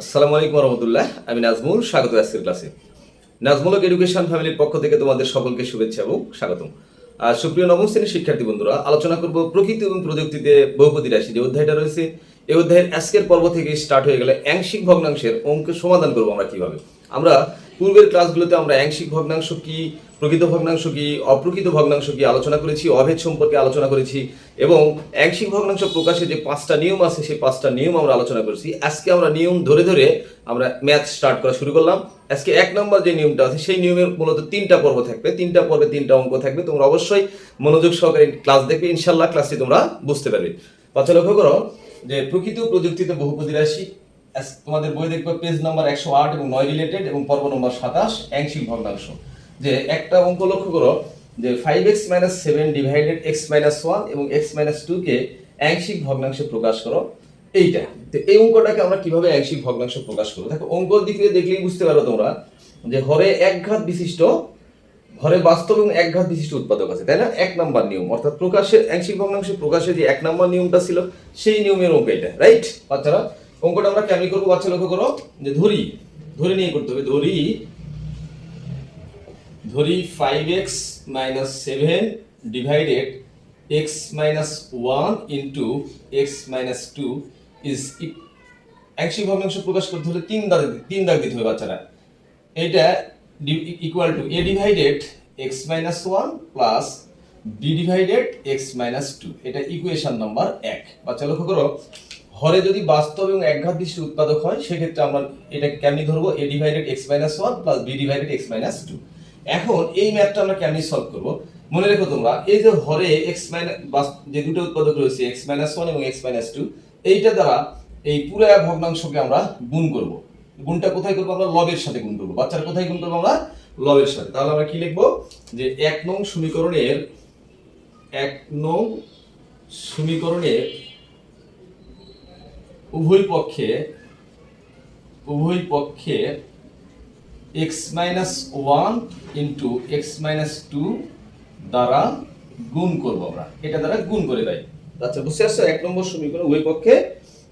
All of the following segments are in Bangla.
আসসালামু আলাইকুম রহমতুল্লাহ আমি নাজমুল, স্বাগত আজকের ক্লাসে। নাজমুলক এডুকেশন ফ্যামিলির পক্ষ থেকে তোমাদের সকলকে শুভেচ্ছা এবং স্বাগতম। আর সুপ্রিয় নবম শ্রেণির শিক্ষার্থী বন্ধুরা, আলোচনা করব প্রকৃতি এবং প্রযুক্তিতে বহুপতি রাশি যে অধ্যায়টা রয়েছে। এই অধ্যায়ের আজকের পর্ব থেকে স্টার্ট হয়ে গেলে আংশিক ভগ্নাংশের অঙ্ক সমাধান করব আমরা কীভাবে। আমরা পূর্বের ক্লাসগুলোতে আমরা আংশিক ভগ্নাংশ কি প্রকৃত ভগ্নাংশ কি, অপ্রকৃত ভগ্নাংশ কি আলোচনা করেছি, অভেদ সম্পর্কে আলোচনা করেছি এবং আংশিক ভগ্নাংশ প্রকাশে যে পাঁচটা নিয়ম আছে, সেই পাঁচটা নিয়ম আমরা আলোচনা করেছি। আজকে আমরা নিয়ম ধরে ধরে আমরা ম্যাথ স্টার্ট করা শুরু করলাম। আজকে এক নম্বর যে নিয়মটা আছে, সেই নিয়মের মূলত তিনটা পর্ব থাকবে। তিনটা পর্বে তিনটা অঙ্ক থাকবে। তোমরা অবশ্যই মনোযোগ সহকারে ক্লাস দেখবে। ইনশাল্লাহ ক্লাসটি তোমরা বুঝতে পারবে। বাচ্চা লক্ষ্য করো যে প্রকৃত প্রযুক্তিতে বহুপতি রাশি তোমাদের বই দেখবে পেজ নাম্বার একশো আট এবং নয় রিলেটেড এবং পর্ব নম্বর সাতাশ আংশিক ভগ্নাংশ। যে একটা অঙ্ক লক্ষ্য করো, যে five x minus seven divided x minus one এবং এক্স মাইনাস টু কে আংশিক ভগ্নাংশে প্রকাশ করো, এইটা। তো এই অঙ্কটাকে আমরা কীভাবে আংশিক ভগ্নাংশ প্রকাশ করব? দেখো, অঙ্কর দিক দেখলেই বুঝতে পারো তোমরা যে হরে এক ঘাত বিশিষ্ট, ঘরে বাস্তব এবং একঘাত বিশিষ্ট উৎপাদক আছে, তাই না? এক নাম্বার নিয়ম। অর্থাৎ প্রকাশে আংশিক ভগ্নাংশ প্রকাশে যে এক নাম্বার নিয়মটা ছিল, সেই নিয়মের অঙ্ক এটা রাইট বাচ্চারা, অঙ্কটা আমরা কেমনি করব? বাচ্চা লক্ষ্য করো, যে ধরি, ধরে নিয়ে করতে হবে, ধরি ধরি five x minus seven divided x minus one into x minus two is আংশিক ভগ্নাংশ প্রকাশ করতে হলে তিন দাগ তিন দাগ দিতে হবে বাচ্চারা। এটা equal to a divided x minus one plus b divided x minus two এটা ইকুয়েশন নাম্বার এক। বাচ্চা লক্ষ্য করো, হরে যদি বাস্তব এবং একঘাত বিশিষ্ট উৎপাদক হয়, সেক্ষেত্রে আমরা এটা কেমনি ধরবো? A divided x minus one plus b divided x minus two এখন এই ম্যাথটা আমরা কেমনি সলভ করব? মনে রেখো তোমরা, এই যে হরে এক্স মাইনাস যে দুটো উৎপাদক রয়েছে এক্স মাইনাস ওয়ান এবং এক্স মাইনাস টু এইটা দ্বারা এই পুরো ভগ্নাংশকে আমরা গুণ করব। গুণটা কোথায় করব আমরা? লবের সাথে গুণ করব। বাচ্চারা কোথায় গুণ করব আমরা? লবের সাথে। তাহলে আমরা কি লিখব? যে এক নং সমীকরণের এক নং সমীকরণের উভয় পক্ষে উভয় পক্ষে x minus one into x minus two দ্বারা গুণ করব আমরা। এটা দ্বারা গুণ করে দেয়। আচ্ছা বুঝতে পারছ? এক নম্বর সমীকরণ উভয় পক্ষে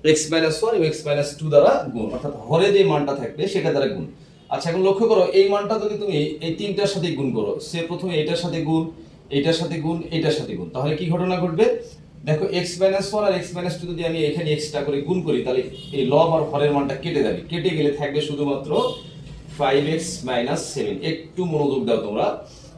এক্স মাইনাস ওয়ান এবং এক্স মাইনাস টু দ্বারা গুণ। অর্থাৎ হরে যে মানটা থাকবে, সেটা দ্বারা গুণ। আচ্ছা এখন লক্ষ্য করো, এই মানটা যদি তুমি এই তিনটার সাথে গুণ করো, সে প্রথমে এটার সাথে গুণ, এইটার সাথে গুণ, এইটার সাথে গুণ, তাহলে কি ঘটনা ঘটবে? দেখো এক্স মাইনাস ওয়ান আর এক্স মাইনাস টু যদি আমি এখানে এক্সট্রা করে গুণ করি, তাহলে এই লব আর হরের মানটা কেটে যাবে। কেটে গেলে থাকবে শুধুমাত্র ফাইভ এক্স মাইনাস সেভেন একটু মনোযোগ দাও তোমরা।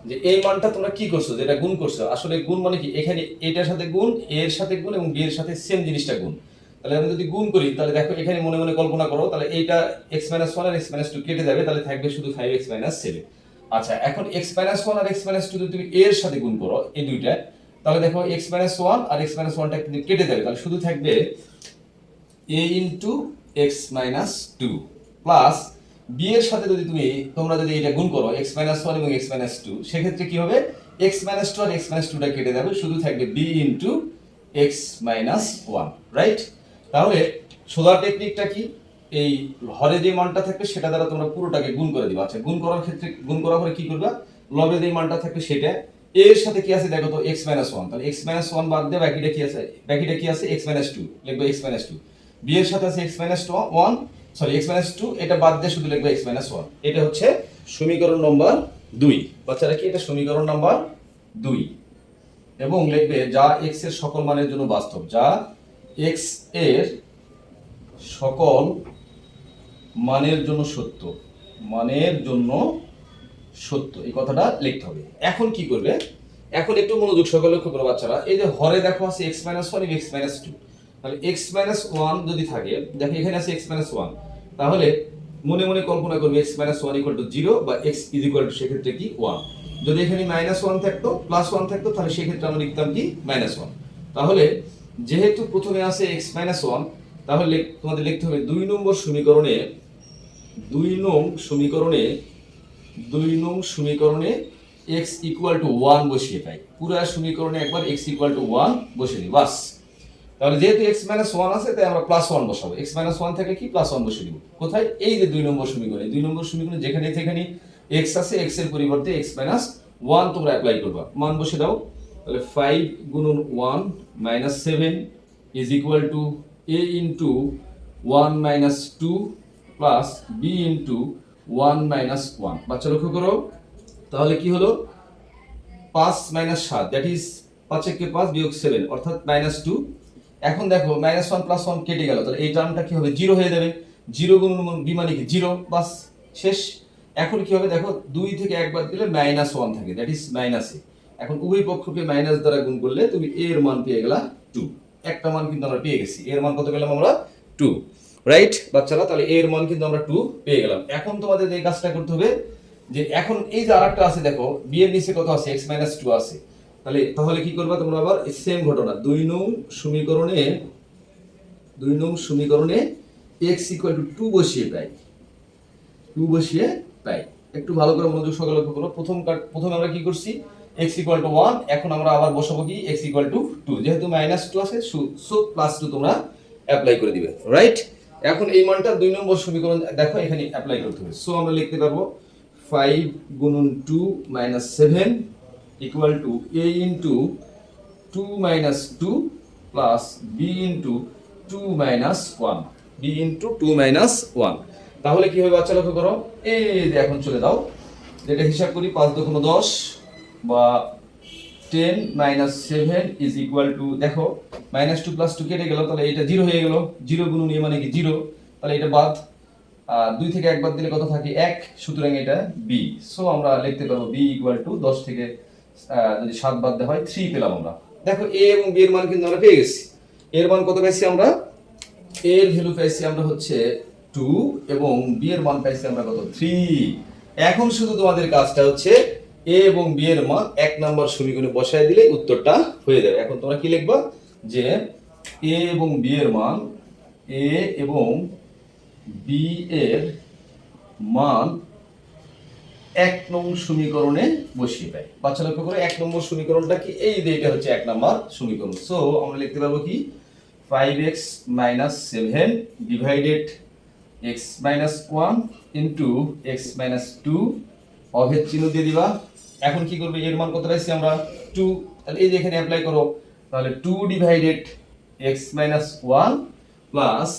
যে এই মানটা তোমরা কি করছ? যেটা গুণ করছ। আসলে গুণ মানে কি? এখানে এটার সাথে গুণ, এর সাথে গুণ এবং বি এর সাথে সেম জিনিসটা গুণ। তাহলে আমি যদি গুণ করি, তাহলে দেখো এখানে মনে মনে কল্পনা করো, তাহলে এইটা এক্স মাইনাস ওয়ান আর এক্স মাইনাস টু কেটে যাবে, তাহলে থাকবে শুধু ফাইভ এক্স মাইনাস সেভেন আচ্ছা এখন এক্স মাইনাস ওয়ান আর এক্স মাইনাস যদি তুমি এর সাথে গুণ করো, এই দুইটা, তাহলে দেখো এক্স মাইনাস ওয়ান আর এক্স মাইনাস ওয়ানটা কিন্তু কেটে যাবে। তাহলে শুধু থাকবে a into x minus two plus b এর সাথে যদি তুমি তোমরা যদি এটা গুণ করো এক্স মাইনাস ওয়ান এবং এক্স মাইনাস টু সেক্ষেত্রে কি হবে এক্স মাইনাস টু আর এক্স মাইনাস টুটা কেটে যাবে শুধু থাকবে b into x minus one right তাহলে সোলার টেকনিকটা কি এই হরে যে মানটা থাকবে সেটা দ্বারা তোমরা পুরোটাকে গুণ করে দিবা আচ্ছা গুণ করার ক্ষেত্রে গুণ করার পরে কি করবা লবে যে মানটা থাকবে সেটা এর সাথে কি আছে দেখো তো এক্স মাইনাস ওয়ান তাহলে এক্স মাইনাস ওয়ান বাদ দিয়ে বাকিটা কি আছে বাকিটা কি আছে এক্স মাইনাস টু লিখব এক্স মাইনাস টু বি এর সাথে আছে x minus one sorry x minus two এটা বাদ দিয়ে শুধু লিখবে এক্স মাইনাস ওয়ান এটা হচ্ছে সমীকরণ নম্বর দুই। বাচ্চারা কি এটা সমীকরণ নাম্বার দুই? এবং লিখবে যা এক্সের সকল মানের জন্য বাস্তব। যা এক্সের সকল মানের জন্য সত্য। মানের জন্য সত্য। এই কথাটা লিখতে হবে। এখন কি করবে? এখন একটু মনোযোগ সহকারে লক্ষ্য করো বাচ্চারা। এই যে হরে দেখো আছে x minus one x minus two তাহলে এক্স মাইনাস ওয়ান যদি থাকে, দেখো এখানে আছে এক্স মাইনাস ওয়ান তাহলে মনে মনে কল্পনা করবে x minus one equal to zero বা এক্স ইজ ইকুয়াল টু সেক্ষেত্রে কি ওয়ান যদি এখানে মাইনাস ওয়ান থাকতো প্লাস ওয়ান থাকতো, তাহলে সেক্ষেত্রে আমরা লিখতাম কি মাইনাস ওয়ান তাহলে যেহেতু প্রথমে আছে এক্স মাইনাস ওয়ান তাহলে তোমাদের লিখতে হবে দুই নম্বর সমীকরণে, দুই নং সমীকরণে, দুই নং সমীকরণে এক্স ইকুয়াল টু ওয়ান বসিয়ে পাই পুরো সমীকরণে একবার এক্স ইকুয়াল টু ওয়ান বসিয়ে দিই বাস। তাহলে যেহেতু এক্স মাইনাস ওয়ান আছে, তাই আমরা প্লাস ওয়ান বসাবো। এক্স মাইনাস ওয়ান থেকে কি? প্লাস ওয়ান বসিয়ে দিব। কোথায়? এই যে দুই নম্বর সমীকরণে। দুই নম্বর সমীকরণে যেখানে যেখানে এক্স আছে এক্সের পরিবর্তে এক্স মাইনাস ওয়ান তোমরা অ্যাপ্লাই করবা। মান বসে দাও। তাহলে ফাইভ গুণন one minus seven is equal to a into one minus two plus b into one minus one বাচ্চা লক্ষ্য করো। তাহলে কি হলো? পাঁচ মাইনাস সাত দ্যাট ইজ পাঁচ একে পাঁচ বিয়োগ সেভেন অর্থাৎ মাইনাস টু এখন দেখো মাইনাস ওয়ান প্লাস ওয়ান কেটে গেল, তাহলে এই টার্মটা কি হবে? জিরো হয়ে যাবে। জিরো গুণ বি মানে কি? জিরো বাস, শেষ। এখন কি হবে? দেখো, দুই থেকে একবার দিলে minus one that is minus minus এ এখন উভয় পক্ষকে মাইনাস দ্বারা গুণ করলে তুমি এর মান পেয়ে গেলা টু একটা মান কিন্তু আমরা পেয়ে গেছি। এর মান কত পেলাম আমরা? টু রাইট বাচ্চারা? তাহলে এর মান কিন্তু আমরা টু পেয়ে গেলাম। এখন তোমাদের এই কাজটা করতে হবে যে, এখন এই যে আরেকটা আছে, দেখো বি এর নিচে কত আছে? এক্স মাইনাস টু আছে। তাহলে তাহলে কি করবা তোমরা আবার? সেম ঘটনা। দুই নং সমীকরণে, দুই নং সমীকরণে এক্স ইকুয়াল টু টু বসিয়ে পাই। টু বসিয়ে পাই। একটু ভালো করে মনোযোগ সকালে লক্ষ্য করো। প্রথম প্রথমে আমরা কি করছি? এক্স ইকুয়াল টু ওয়ান এখন আমরা আবার বসাবো কি? এক্স ইকুয়াল টু টু যেহেতু মাইনাস টু আছে, সো প্লাস টু তোমরা অ্যাপ্লাই করে দিবে। রাইট এখন এই মানটা দুই নম্বর সমীকরণ, দেখো এখানে অ্যাপ্লাই করতে হবে। সো আমরা লিখতে পারব ফাইভ গুণন two minus seven equal to a into two minus two plus b into two minus one b into two minus one তাহলে কি হবে বাচ্চা, লক্ষ্য করো। এই এখন চলে দাও। যেটা হিসাব করি, পাঁচ দশম দশ বা ten minus seven is equal to দেখো মাইনাস টু প্লাস টু কেটে গেল, তাহলে এটা জিরো হয়ে গেল। জিরো গুণ নিয়ে মানে কি জিরো তাহলে এটা বাদ। দুই থেকে একবার দিলে কত থাকে? এক। সুতরাং এটা বি সো আমরা লিখতে পারব বি ইকুয়াল টু দশ থেকে যদি সাত বাদ দেওয়া হয় থ্রি পেলাম আমরা। দেখো এ এবং বি এর মান কিন্তু আমরা পেয়ে গেছি। এর মান কত পাইছি আমরা? এর ভ্যালু পাইছি আমরা হচ্ছে টু এবং বি এর মান পাইছি আমরা কত? থ্রি এখন শুধু তোমাদের কাজটা হচ্ছে এ এবং বি এর মান এক নম্বর সমীকরণে বসায় দিলে উত্তরটা হয়ে যাবে। এখন তোমরা কি লিখবা? যে এ এবং বি এর মান এ এবং বি এর মান এক নং সমীকরণে বসিয়ে দেয়। বাচ্চা লক্ষ্য করে, এক নম্বর সমীকরণটা কি? এই যে এটা হচ্ছে এক নম্বর সমীকরণ। সো আমরা লিখতে পারব কি? Five x minus seven divided x minus one into x minus two অভেদ চিহ্ন দিয়ে দিবা। এখন কি করবে? এর মান কত পাইছি আমরা? টু তাহলে এই যে এখানে অ্যাপ্লাই করো, তাহলে two divided x minus one plus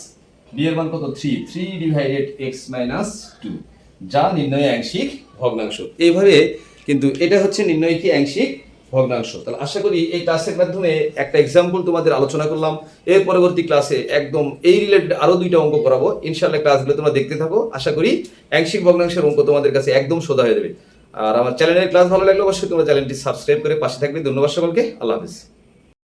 b এর মান কত? Three three divided x minus two যা নির্ণয় আংশিক ভগ্নাংশ। এইভাবে কিন্তু এটা হচ্ছে নির্ণয় কি আংশিক ভগ্নাংশ। তাহলে আশা করি এই ক্লাসের মাধ্যমে একটা এক্সাম্পল তোমাদের আলোচনা করলাম। এর পরবর্তী ক্লাসে একদম এই রিলেটেড আরও দুইটা অঙ্ক করাবো। ইনশাআল্লাহ ক্লাসগুলো তোমরা দেখতে থাকো। আশা করি আংশিক ভগ্নাংশের অঙ্ক তোমাদের কাছে একদম সোজা হয়ে যাবে। আর আমার চ্যানেলের ক্লাস ভালো লাগলে অবশ্যই তোমরা চ্যানেলটি সাবস্ক্রাইব করে পাশে থাকবে। ধন্যবাদ সকলকে। আল্লাহ হাফিজ।